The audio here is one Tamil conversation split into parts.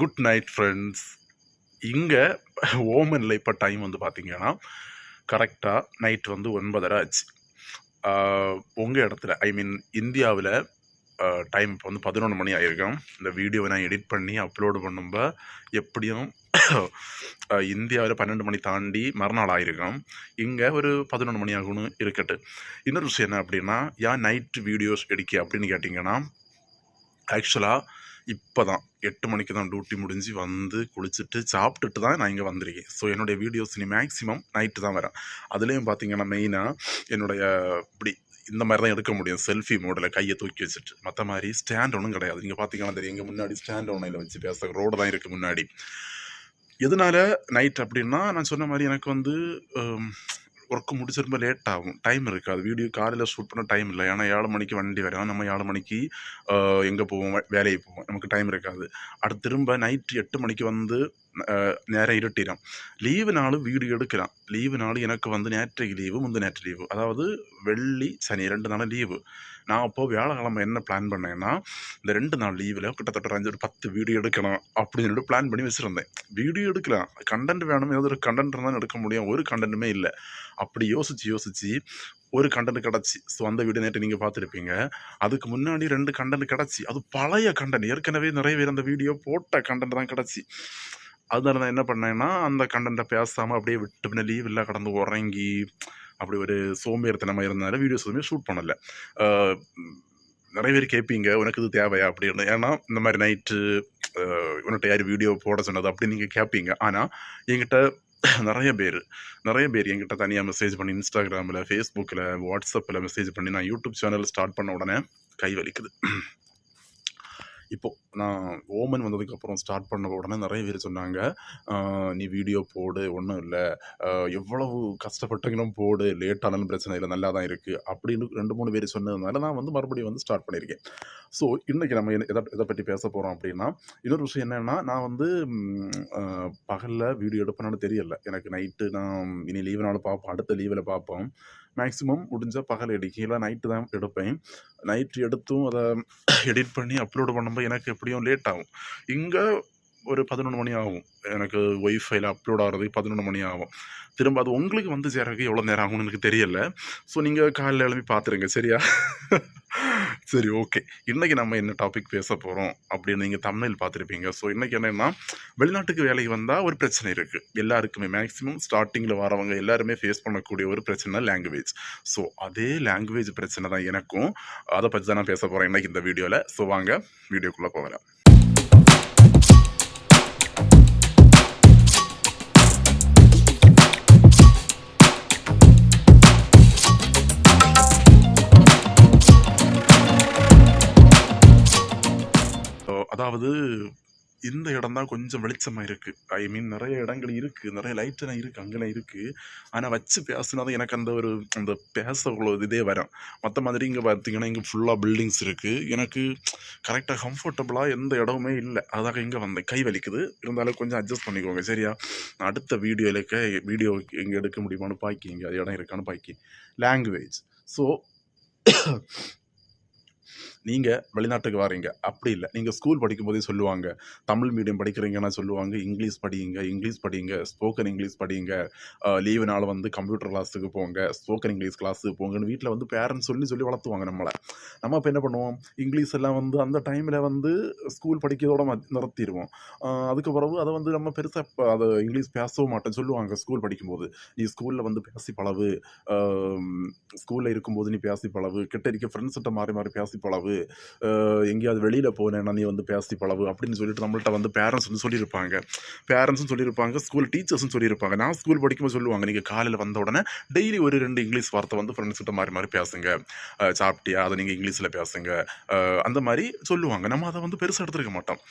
Good night friends. இங்கே ஓமனில் இப்போ டைம் வந்து பார்த்தீங்கன்னா கரெக்டாக நைட் வந்து ஒன்பதரை ஆச்சு. உங்கள் இடத்துல ஐ மீன் இந்தியாவில் டைம் இப்போ வந்து பதினொன்று மணி ஆகிருக்கும் இந்த வீடியோவை நான் எடிட் பண்ணி அப்லோடு பண்ணும்போது எப்படியும் இந்தியாவில் பன்னெண்டு மணி தாண்டி மறுநாள் ஆயிருக்கும். இங்கே ஒரு பதினொன்று மணி ஆகும்னு இருக்கட்டு. இன்னொரு விஷயம் என்ன அப்படின்னா ஏன் நைட் வீடியோஸ் எடுக்க அப்படின்னு கேட்டிங்கன்னா ஆக்சுவலாக இப்போ தான் எட்டு மணிக்கு தான் டியூட்டி முடிஞ்சு வந்து குளிச்சுட்டு சாப்பிட்டுட்டு தான் நான் இங்கே வந்திருக்கேன். ஸோ என்னுடைய வீடியோஸ் இனி மேக்ஸிமம் நைட்டு தான் வரேன் அதுலேயும் பார்த்தீங்கன்னா மெயினாக என்னுடைய இப்படி இந்த மாதிரி தான் எடுக்க முடியும். செல்ஃபி மோடில் கையை தூக்கி வச்சுட்டு. மற்ற மாதிரி ஸ்டாண்ட் ஒன்றும் கிடையாது. நீங்கள் பார்த்தீங்கன்னா தெரியும். எங்கள் முன்னாடி ஸ்டாண்ட் ஒன்றில் வச்சு பேச ரோடு தான் இருக்குது முன்னாடி. எதனால நைட் அப்படின்னா நான் சொன்ன மாதிரி எனக்கு வந்து ஒர்க்கு முடிச்சு லேட் ஆகும் டைம் இருக்காது வீடியோ காலையில் ஷூட் பண்ண டைம் இல்லை ஏன்னா ஏழு மணிக்கு வண்டி வரும் நம்ம ஏழு மணிக்கு எங்கே போவோம் வேலைக்கு போவோம் நமக்கு டைம் இருக்காது அடுத்து திரும்ப நைட்டு எட்டு மணிக்கு வந்து நேரம் இருட்டிடும் லீவு நாள் வீடு எடுக்கலாம் லீவு நாள் எனக்கு வந்து நேற்றைக்கு லீவு முந்து நேற்று லீவு அதாவது வெள்ளி சனி ரெண்டு நாள் லீவு நான் அப்போது வியாழக்கிழமை என்ன பிளான் பண்ணேன்னா இந்த ரெண்டு நாள் லீவில் கிட்டத்தட்ட ஒரு அஞ்சு ஒரு பத்து வீடியோ எடுக்கணும் அப்படின்னு சொல்லிட்டு பிளான் பண்ணி வச்சுருந்தேன். வீடியோ எடுக்கலாம். கண்டென்ட் வேணும் ஏதோ ஒரு கண்டென்ட் இருந்தால் எடுக்க முடியும். ஒரு கண்டென்ட்டுமே இல்லை. அப்படி யோசிச்சு யோசிச்சு ஒரு கண்டென்ட் கிடச்சி. ஸோ அந்த வீடியோ நேற்று நீங்கள் பார்த்துருப்பீங்க. அதுக்கு முன்னாடி ரெண்டு கண்டென்ட் கிடச்சி. அது பழைய கண்டென்ட் ஏற்கனவே நிறைய பேர் அந்த வீடியோ போட்ட கண்டென்ட் தான் கிடச்சி. அதனால நான் என்ன பண்ணேன்னா அந்த கண்டென்ட்டை பேசாமல் அப்படியே விட்டு பின்ன லீவ் இல்லை கடந்து உறங்கி அப்படி ஒரு சோம்பேறித்தனமாக இருந்தனால வீடியோஸ் எதுவுமே ஷூட் பண்ணலை. நிறைய பேர் கேட்பீங்க உனக்கு இது தேவையா? அப்படின்னு. ஏன்னா இந்த மாதிரி நைட்டு உன்கிட்ட யார் வீடியோ போட சொன்னது அப்படி நீங்கள் கேட்பீங்க ஆனால் என்கிட்ட நிறைய பேர் நிறைய பேர் என்கிட்ட தனியாக மெசேஜ் பண்ணி இன்ஸ்டாகிராமில் ஃபேஸ்புக்கில் வாட்ஸ்அப்பில் மெசேஜ் பண்ணி நான் யூடியூப் சேனல் ஸ்டார்ட் பண்ண உடனே கை வலிக்குது. இப்போது நான் ஓமன் வந்ததுக்கப்புறம் ஸ்டார்ட் பண்ண உடனே நிறைய பேர் சொன்னாங்க நீ வீடியோ போடு ஒன்றும் இல்லை. எவ்வளவு கஷ்டப்பட்டங்களும் போடு லேட் ஆனாலும் பிரச்சனை இல்லை நல்லா தான் இருக்குது அப்படின்னு ரெண்டு மூணு பேர் சொன்னதுனால நான் வந்து மறுபடியும் வந்து ஸ்டார்ட் பண்ணியிருக்கேன். ஸோ இன்றைக்கி நம்ம என்ன- எதை எதை பற்றி பேச போகிறோம் அப்படின்னா இன்னொரு விஷயம் என்னென்னா நான் வந்து பகலில் வீடியோ எடுப்பேனாலும் தெரியல. எனக்கு நைட்டு நான் இனி லீவுனாலும் பார்ப்போம் அடுத்த லீவில் பார்ப்போம். மேக்ஸிமம் முடிஞ்சால் பகல் எடுக்கல நைட்டு தான் எடுப்பேன். நைட்டு எடுத்தும் அதை எடிட் பண்ணி அப்லோடு பண்ணும்போது எனக்கு எப்படியும் லேட் ஆகும். இங்கே ஒரு பதினொன்று மணி ஆகும். எனக்கு ஒய்ஃபைல அப்லோட் ஆகிறதுக்கு பதினொன்று மணி ஆகும். திரும்ப அது உங்களுக்கு வந்து சேரக்கு எவ்வளோ நேரம் ஆகும்னு எனக்கு தெரியல. ஸோ நீங்கள் காலையில் எழுப்பி பார்த்துருங்க சரியா? சரி ஓகே இன்றைக்கி நம்ம என்ன டாபிக் பேச போகிறோம் அப்படின்னு நீங்கள் தமிழில் பார்த்துருப்பீங்க ஸோ இன்றைக்கி என்னென்னா வெளிநாட்டுக்கு வேலைக்கு வந்தால் ஒரு பிரச்சனை இருக்குது எல்லாருக்குமே மேக்ஸிமம் ஸ்டார்டிங்கில் வரவங்க எல்லாருமே ஃபேஸ் பண்ணக்கூடிய ஒரு பிரச்சனை லாங்குவேஜ் ஸோ அதே லாங்குவேஜ் பிரச்சனை தான் எனக்கும். அதை பற்றி தான் நான் பேச போகிறேன் இன்றைக்கி இந்த வீடியோவில் ஸோ வாங்க வீடியோக்குள்ளே போகிறேன் அதாவது இந்த இடம் தான் கொஞ்சம் வெளிச்சமாக இருக்குது ஐ மீன் நிறைய இடங்கள் இருக்குது நிறைய லைட்டெல்லாம் இருக்குது அங்கெல்லாம் இருக்குது ஆனால் வச்சு பேசுனா தான் எனக்கு அந்த ஒரு அந்த பேச உள்ள இதே வரும். மற்ற மாதிரி இங்கே பார்த்தீங்கன்னா இங்கே ஃபுல்லாக பில்டிங்ஸ் இருக்குது எனக்கு கரெக்டாக கம்ஃபர்டபுளாக எந்த இடமுமே இல்லை. அதாக இங்கே வந்தேன் கை வலிக்குது. இருந்தாலும் கொஞ்சம் அட்ஜஸ்ட் பண்ணிக்கோங்க சரியா? அடுத்த வீடியோவில் வீடியோ எங்கே எடுக்க முடியுமான்னு பாக்கி இங்கே அது இடம் இருக்கான்னு பாக்கி. லாங்குவேஜ் ஸோ நீங்கள் வெளிநாட்டுக்கு வரீங்க. அப்படி இல்லை. நீங்கள் ஸ்கூல் படிக்கும்போதே சொல்லுவாங்க. தமிழ் மீடியம் படிக்கிறீங்கன்னா சொல்லுவாங்க. இங்கிலீஷ் படிங்க இங்கிலீஷ் படிங்க ஸ்போக்கன் இங்கிலீஷ் படிங்க. லீவு நாள் வந்து கம்ப்யூட்டர் கிளாஸுக்கு போங்க ஸ்போக்கன் இங்கிலீஷ் கிளாஸுக்கு போங்கன்னு வீட்டில் வந்து பேரண்ட்ஸ் சொல்லி சொல்லி வளர்த்துவாங்க நம்மளை. நம்ம இப்போ என்ன பண்ணுவோம்? இங்கிலீஷ் எல்லாம் வந்து அந்த டைமில் வந்து ஸ்கூல் படிக்கிறதோட ம- நிறுத்திடுவோம் அதுக்கு பிறகு அதை வந்து நம்ம பெருசாக அதை இங்கிலீஷ் பேசவும் மாட்டோம் சொல்லுவாங்க ஸ்கூல் படிக்கும்போது. நீ ஸ்கூலில் வந்து பேசி பழவு ஸ்கூலில் இருக்கும்போது நீ பேசி பழவு கிட்ட இருக்க ஃப்ரெண்ட்ஸ்கிட்ட மாறி மாறி பேசி பழவு போகுது எங்கேயாவது வெளியில் போனேன் நீ வந்து பேசி பழவு அப்படின்னு சொல்லிட்டு நம்மள்ட்ட வந்து பேரண்ட்ஸ் வந்து சொல்லியிருப்பாங்க. பேரண்ட்ஸும் சொல்லியிருப்பாங்க ஸ்கூல் டீச்சர்ஸும் சொல்லியிருப்பாங்க. நான் ஸ்கூல் படிக்கும்போது சொல்லுவாங்க நீங்கள் காலையில் வந்த உடனே டெய்லி ஒரு ரெண்டு இங்கிலீஷ் வார்த்தை வந்து ஃப்ரெண்ட்ஸ் கிட்ட மாறி மாறி பேசுங்க. சாப்பிட்டியா? அதை நீங்கள் இங்கிலீஷில் பேசுங்க. அந்த மாதிரி சொல்லுவாங்க. நம்ம அதை வந்து பெருசாக எடுத்துருக்க மாட்டோம்.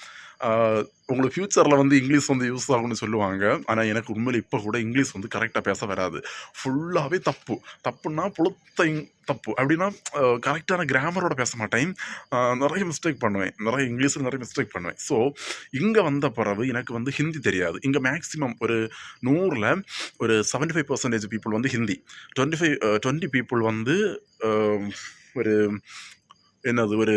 உங்களுக்கு ஃப்யூச்சரில் வந்து இங்கிலீஷ் வந்து யூஸ் ஆகும்னு சொல்லுவாங்க. ஆனால் எனக்கு உண்மையில் இப்போ கூட இங்கிலீஷ் வந்து கரெக்டாக பேச வராது. ஃபுல்லாகவே தப்பு. தப்புன்னா புளுத்த தப்பு. அப்படின்னா கரெக்டான கிராமரோட பேச மாட்டேன். நிறைய மிஸ்டேக் பண்ணுவேன். நிறைய இங்கிலீஷில் நிறைய மிஸ்டேக் பண்ணுவேன். ஸோ இங்கே வந்த பிறகு எனக்கு வந்து ஹிந்தி தெரியாது. இங்கே மேக்ஸிமம் ஒரு நூறில் ஒரு 75% ஃபைவ் பர்சன்டேஜ் பீப்புள் வந்து Hindi. Twenty five twenty people வந்து ஒரு என்னது ஒரு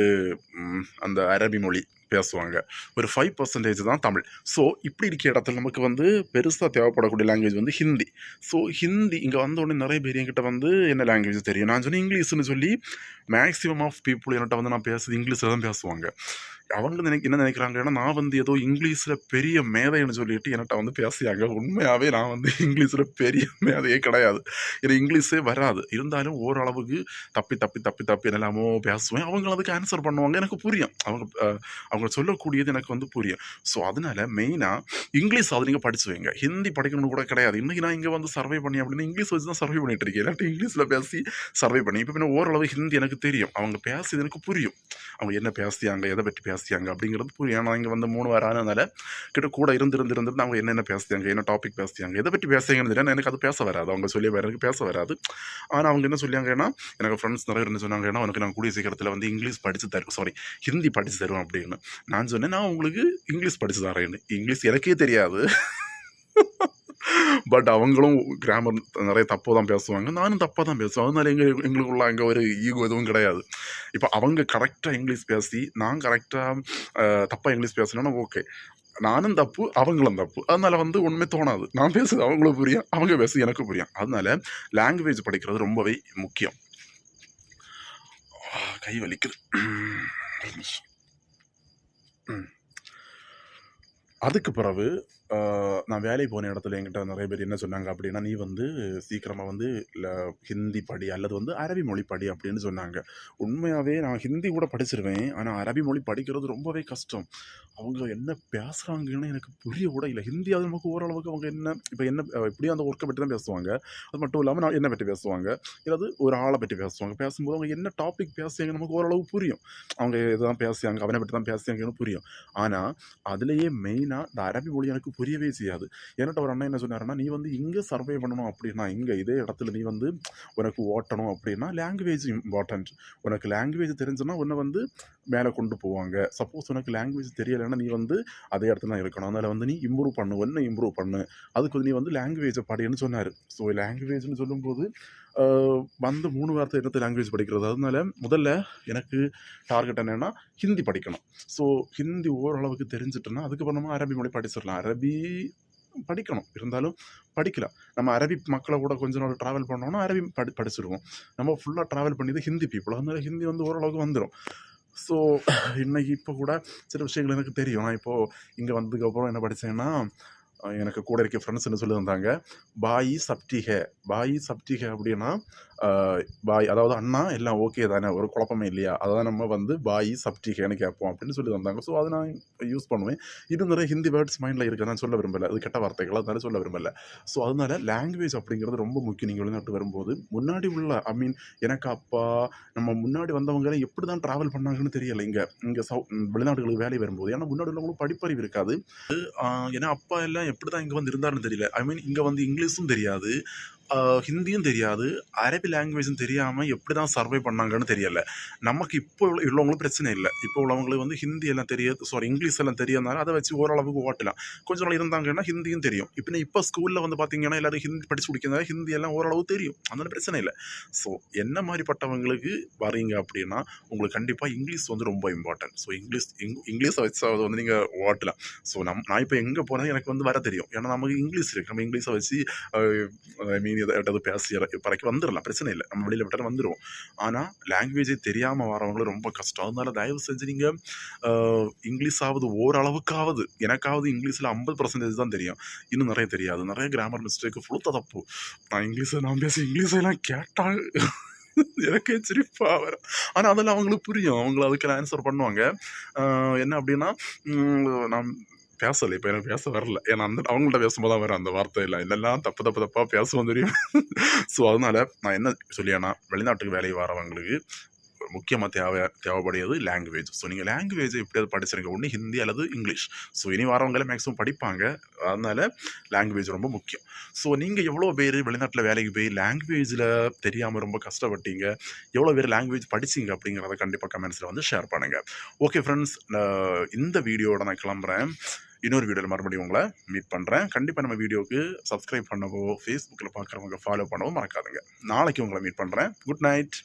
அந்த அரபி மொழி பேசுவாங்க. ஒரு ஃபைவ் பர்சன்டேஜ் தான் தமிழ். ஸோ இப்படி இருக்க இடத்துல நமக்கு வந்து பெருசாக தேவைப்படக்கூடிய லாங்குவேஜ் வந்து ஹிந்தி. ஸோ ஹிந்தி இங்கே வந்த உடனே நிறைய பேர் என்கிட்ட வந்து என்ன லாங்குவேஜ் தெரியும்? நான் சொன்னேன் இங்கிலீஷ்னு சொல்லி மேக்ஸிமம் ஆஃப் பீப்புள் என்கிட்ட வந்து நான் பேசுறது இங்கிலீஷில் தான் பேசுவாங்க. அவங்க நினைக்க என்ன நினைக்கிறாங்கன்னா நான் வந்து ஏதோ இங்கிலீஷில் பெரிய மேதைன்னு சொல்லிட்டு என்கிட்ட வந்து பேசியாங்க உண்மையாகவே நான் வந்து இங்கிலீஷில் பெரிய மேதையே கிடையாது. எனக்கு இங்கிலீஷே வராது. இருந்தாலும் ஓரளவுக்கு தப்பி தப்பி தப்பி தப்பி என்னெல்லாமோ பேசுவேன். அவங்க அதுக்கு ஆன்சர் பண்ணுவாங்க. எனக்கு புரியும். அவங்க அவங்க சொல்லக்கூடியது எனக்கு வந்து புரியும். ஸோ அதனால் மெயினாக இங்கிலீஷ் அது நீங்கள் படிச்சு வைங்க. ஹிந்தி படிக்கணும்னு கூட கிடையாது. இன்றைக்கி நான் இங்கே வந்து சர்வே பண்ணி அப்படின்னு இங்கிலீஷ் வச்சு தான் சர்வே பண்ணிட்டு இருக்கேன். இல்லாட்டி இங்கிலீஷில் பேசி சர்வே பண்ணி இப்போ பின்ன ஓரளவு ஹிந்தி எனக்கு தெரியும். அவங்க பேசி எனக்கு புரியும். அவங்க என்ன பேசியாங்க எதை பற்றி பேசியாங்க அப்படிங்கிறது புரியும் ஏன்னா இங்கே வந்து மூணு வாரம் ஆனதுனால கிட்ட கூட இருந்திருந்திருந்து அவங்க என்னென்ன பேசியாங்க என்ன டாபிக் பேசியாங்க எதை பற்றி பேசுங்கன்னு தெரியாது எனக்கு அது பேச வராது. அவங்க சொல்லி வேற எனக்கு பேச வராது. ஆனால் அவங்க என்ன சொல்லியாங்கன்னா எனக்கு ஃப்ரெண்ட்ஸ் நிறைய இருந்து என்ன சொன்னாங்கன்னா உனக்கு நான் கூடிய சீக்கிரத்தில் வந்து இங்கிலீஷ் படித்து தருவேன் சாரி ஹிந்தி படித்து தருவேன் அப்படின்னு. நான் சொன்னேன் நான் உங்களுக்கு இங்கிலீஷ் படித்து தரேன்னு. இங்கிலீஷ் எனக்கே தெரியாது. பட் அவங்களும் கிராமர் நிறைய தப்பாக தான் பேசுவாங்க. நானும் தப்பாக தான் பேசுவேன். அதனால எங்கள் எங்களுக்குள்ள அங்கே ஒரு ஈகோ எதுவும் கிடையாது. இப்போ அவங்க கரெக்டாக இங்கிலீஷ் பேசி நான் கரெக்டாக தப்பாக இங்கிலீஷ் பேசணும்னா ஓகே நானும் தப்பு அவங்களும் தப்பு. அதனால வந்து ஒன்றுமே தோணாது. நான் பேசுறது அவங்களும் புரியும் அவங்க பேசுறது எனக்கு புரியும். அதனால லாங்குவேஜ் படிக்கிறது ரொம்பவே முக்கியம். கை வலிக்குது. ம். அதுக்கு பிறகு நான் வேலைக்கு போன இடத்துல என்கிட்ட நிறைய பேர் என்ன சொன்னாங்க அப்படின்னா நீ வந்து சீக்கிரமாக வந்து இல்லை ஹிந்தி படி அல்லது வந்து அரபி மொழி படி அப்படின்னு சொன்னாங்க. உண்மையாகவே நான் ஹிந்தி கூட படிச்சிருவேன். ஆனால் அரபி மொழி படிக்கிறது ரொம்பவே கஷ்டம். அவங்க என்ன பேசுகிறாங்கன்னு எனக்கு புரிய கூட இல்லை. ஹிந்தியாவது நமக்கு ஓரளவுக்கு அவங்க என்ன இப்போ என்ன இப்படியும் எப்படியும் அந்த ஒர்க்கை பற்றி தான் பேசுவாங்க. அது மட்டும் இல்லாமல் நான் என்ன பற்றி பேசுவாங்க. இல்லாது ஒரு ஆளை பற்றி பேசுவாங்க. பேசும்போது அவங்க என்ன டாபிக் பேசுவாங்க நமக்கு ஓரளவு புரியும். அவங்க இதுதான் பேசுறாங்க அவனை பற்றி தான் பேசுறாங்கன்னு புரியும். ஆனால் அதுலேயே மெயினாக இந்த அரபி மொழி எனக்கு புரியவே செய்யாது. என்கிட்ட ஒரு அண்ணன் என்ன சொன்னாருன்னா நீ வந்து இங்கே சர்வே பண்ணணும் அப்படின்னா இங்கே இதே இடத்துல நீ வந்து உனக்கு ஓட்டணும் அப்படின்னா லாங்குவேஜ் இம்பார்ட்டன்ட் உனக்கு லாங்குவேஜ் தெரிஞ்சுன்னா உன்னை வந்து மேலே கொண்டு போவாங்க. சப்போஸ் உனக்கு லாங்குவேஜ் தெரியலைன்னா நீ வந்து அதே இடத்துல தான் இருக்கணும். அதனால் வந்து நீ இம்ப்ரூவ் பண்ணு ஒன்று இம்ப்ரூவ் பண்ணு. அதுக்கு நீ வந்து லாங்குவேஜை படின்னு சொன்னார். ஸோ லாங்குவேஜ்னு சொல்லும்போது வந்து மூணு வார்த்தை எடுத்து லாங்குவேஜ் படிக்கிறது? அதனால முதல்ல எனக்கு டார்கெட் என்னென்னா ஹிந்தி படிக்கணும். ஸோ ஹிந்தி ஓரளவுக்கு தெரிஞ்சிட்டோன்னா அதுக்கப்புறம் நம்ம அரபி மொழி படிச்சிடலாம். அரபி படிக்கணும். இருந்தாலும் படிக்கலாம். நம்ம அரபி மக்களை கூட கொஞ்ச நாள் ட்ராவல் பண்ணோம்னா அரபி படி படிச்சிருவோம். நம்ம ஃபுல்லாக ட்ராவல் பண்ணியது ஹிந்தி பீப்புள் அதனால ஹிந்தி வந்து ஓரளவுக்கு வந்துடும் ஸோ இன்னைக்கு இப்போ கூட சில விஷயங்கள் எனக்கு தெரியும். நான் இப்போது இங்கே வந்ததுக்கப்புறம் என்ன படித்தேன்னா எனக்கு கூட இருக்க ஃப்ரெண்ட்ஸ் என்ன சொல்லி தந்தாங்க பாயி சப்டிஹே பாயி சப்டிஹே அப்படின்னா பாய் அதாவது அண்ணா எல்லாம் ஓகே தானே? ஒரு குழப்பமே இல்லையா? அதான் நம்ம வந்து பாய் சப்டிஹேன்னு கேட்போம் அப்படின்னு சொல்லி தந்தாங்க. ஸோ அதை நான் யூஸ் பண்ணுவேன். இன்னும் நிறைய ஹிந்தி வேர்ட்ஸ் மைண்டில் இருக்க. நான் சொல்ல விரும்பலை. அது கெட்ட வார்த்தைகள். அதனால சொல்ல விரும்பலை. ஸோ அதனால லாங்குவேஜ் அப்படிங்கிறது ரொம்ப முக்கியம். நீங்கள் வெளிநாட்டு வரும்போது முன்னாடி உள்ள ஐ மீன் எனக்கு அப்பா நம்ம முன்னாடி வந்தவங்க எப்படி தான் ட்ராவல் பண்ணாங்கன்னு தெரியல. இங்கே இங்கே சவு வெளிநாடுகளுக்கு வேலை வரும்போது. ஏன்னா முன்னாடி உள்ளவங்களுக்கு படிப்பறிவு இருக்காது. ஏன்னா அப்பா எல்லாம் எப்படி தான் இங்கே வந்து இருந்தாருன்னு தெரியல. ஐ மீன் இங்கே வந்து இங்கிலீஷும் தெரியாது. ஹிந்தியும் தெரியாது அரபி லாங்குவேஜும் தெரியாமல் எப்படி தான் சர்வை பண்ணாங்கன்னு தெரியல. நமக்கு இப்போ உள்ள- உள்ளவங்களும் பிரச்சனை இல்லை. இப்போ உள்ளவங்களுக்கு வந்து ஹிந்தி எல்லாம் தெரியாது சாரி இங்கிலீஷ் எல்லாம் தெரியறதுனால அதை வச்சு ஓரளவுக்கு ஓட்டலாம். கொஞ்ச நாள் இருந்தாங்கன்னா ஹிந்தியும் தெரியும். இப்போ இப்போ ஸ்கூலில் வந்து பார்த்தீங்கன்னா எல்லாரும் ஹிந்தி படிச்சு முடிக்கிறதால ஹிந்தி எல்லாம் ஓரளவு தெரியும். அதனால பிரச்சனை இல்லை. ஸோ என்ன மாதிரி பட்டவங்களுக்கு வரீங்க அப்படின்னா உங்களுக்கு கண்டிப்பாக இங்கிலீஷ் வந்து ரொம்ப இம்பார்ட்டன்ட் ஸோ இங்கிலீஷ் இங்கிலீஷை வச்சு அதை வந்து நீங்கள் ஓட்டலாம். ஸோ நம் நான் இப்போ எங்கே போனால் எனக்கு வந்து வர தெரியும். ஏன்னா நமக்கு இங்கிலீஷ் இருக்குது நம்ம இங்கிலீஷை வச்சு ஐ மீன் எதாவது பேசி பறக்கி வந்துடலாம் பிரச்சனை இல்லை. நம்ம வெளியில் விட்டாலும் வந்துடும் ஆனால் லாங்குவேஜே தெரியாமல் வரவங்களும் ரொம்ப கஷ்டம். அதனால தயவு செஞ்சு நீங்கள் இங்கிலீஷாவது ஓரளவுக்காவது எனக்காவது இங்கிலீஷில் ஐம்பது பர்சன்டேஜ் தான் தெரியும். இன்னும் நிறைய தெரியாது. நிறைய கிராமர் மிஸ்டேக்கு ஃபுல்லாக தப்பு நான் இங்கிலீஷை நான் பேசி இங்கிலீஷெல்லாம் கேட்டால் எனக்கே சிரிப்பாக வரும். ஆனால் அதெல்லாம் அவங்களுக்கு புரியும். அவங்கள அதுக்கெல்லாம் ஆன்சர் பண்ணுவாங்க. என்ன அப்படின்னா நான் பேசலை இப்போ எனக்கு பேச வரல. ஏன்னா அந்த அவங்கள்ட்ட பேசும்போது தான் வரும் அந்த வார்த்தையில் இதெல்லாம் தப்பு தப்பு தப்பாக பேசுவோம் தெரியும்? ஸோ அதனால நான் என்ன சொல்லியேன்னா வெளிநாட்டுக்கு வேலைக்கு வரவங்களுக்கு முக்கியமாக தேவை தேவைப்படுகிறது லாங்குவேஜ் ஸோ நீங்கள் லாங்குவேஜ் எப்படியாவது படிச்சிருங்க. ஒன்று ஹிந்தி அல்லது இங்கிலீஷ். ஸோ இனி வரவங்களே மேக்ஸிமம் படிப்பாங்க. அதனால லாங்குவேஜ் ரொம்ப முக்கியம். ஸோ நீங்கள் எவ்வளோ பேர் வெளிநாட்டில் வேலைக்கு போய் லாங்குவேஜில் தெரியாமல் ரொம்ப கஷ்டப்பட்டீங்க? எவ்வளோ பேர் லாங்குவேஜ் படிச்சீங்க அப்படிங்கிறத கண்டிப்பாக கமெண்ட்ஸில் வந்து ஷேர் பண்ணுங்கள் ஓகே ஃப்ரெண்ட்ஸ் இந்த வீடியோட நான் கிளம்புறேன். இன்னொரு வீடியோவில் மறுபடியும் உங்களை மீட் பண்ணுறேன் கண்டிப்பாக நம்ம வீடியோவுக்கு சப்ஸ்கிரைப் பண்ணவோ ஃபேஸ்புக்கில் பார்க்குறவங்க ஃபாலோ பண்ணவோ மறக்காதுங்க. நாளைக்கு உங்களை மீட் பண்ணுறேன் குட் நைட்